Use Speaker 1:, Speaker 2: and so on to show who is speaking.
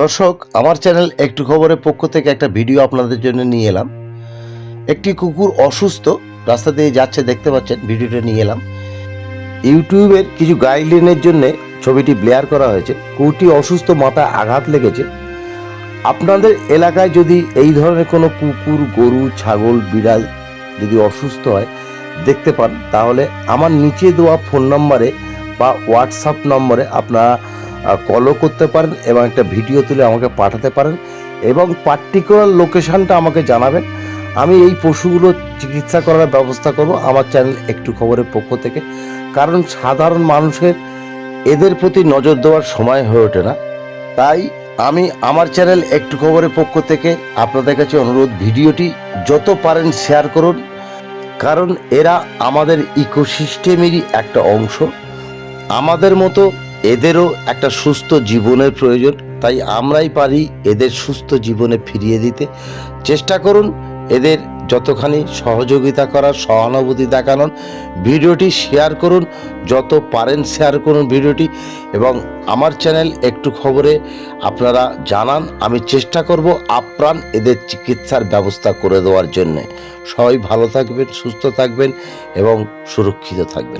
Speaker 1: দর্শক, আমার চ্যানেল একটু খবরের পক্ষ থেকে একটা ভিডিও আপনাদের জন্য নিয়ে এলাম। একটি কুকুর অসুস্থ, রাস্তা দিয়ে যাচ্ছে, দেখতে পাচ্ছেন, ভিডিওটা নিয়ে এলাম। ইউটিউবের কিছু গাইডলাইনের জন্য ছবিটি ব্লেয়ার করা হয়েছে। কুকুরটি অসুস্থ, মাথায় আঘাত লেগেছে। আপনাদের এলাকায় যদি এই ধরনের কোনো কুকুর, গরু, ছাগল, বিড়াল যদি অসুস্থ হয়, দেখতে পান, তাহলে আমার নিচে দেওয়া ফোন নম্বরে বা হোয়াটসঅ্যাপ নম্বরে আপনারা কলও করতে পারেন এবং একটা ভিডিও তুলে আমাকে পাঠাতে পারেন এবং পার্টিকুলার লোকেশনটা আমাকে জানাবেন। আমি এই পশুগুলো চিকিৎসা করার ব্যবস্থা করব আমার চ্যানেল একটু খবরের পক্ষ থেকে। কারণ সাধারণ মানুষের এদের প্রতি নজর দেওয়ার সময় হয়ে ওঠে না। তাই আমি আমার চ্যানেল একটু খবরের পক্ষ থেকে আপনাদের কাছে অনুরোধ, ভিডিওটি যত পারেন শেয়ার করুন। কারণ এরা আমাদের ইকোসিস্টেমেরই একটা অংশ। আমাদের মতো এদেরও একটা সুস্থ জীবনের প্রয়োজন, তাই আমরাই পারি এদের সুস্থ জীবনে ফিরিয়ে দিতে। চেষ্টা করুন এদের যতখানি সহযোগিতা করার, সহানুভূতি দেখানোর। ভিডিওটি শেয়ার করুন, যত পারেন শেয়ার করুন ভিডিওটি, এবং আমার চ্যানেল একটু খবরে আপনারা জানান। আমি চেষ্টা করব আপ্রাণ এদের চিকিৎসার ব্যবস্থা করে দেওয়ার জন্যে। সবাই ভালো থাকবেন, সুস্থ থাকবেন, এবং সুরক্ষিত থাকবেন।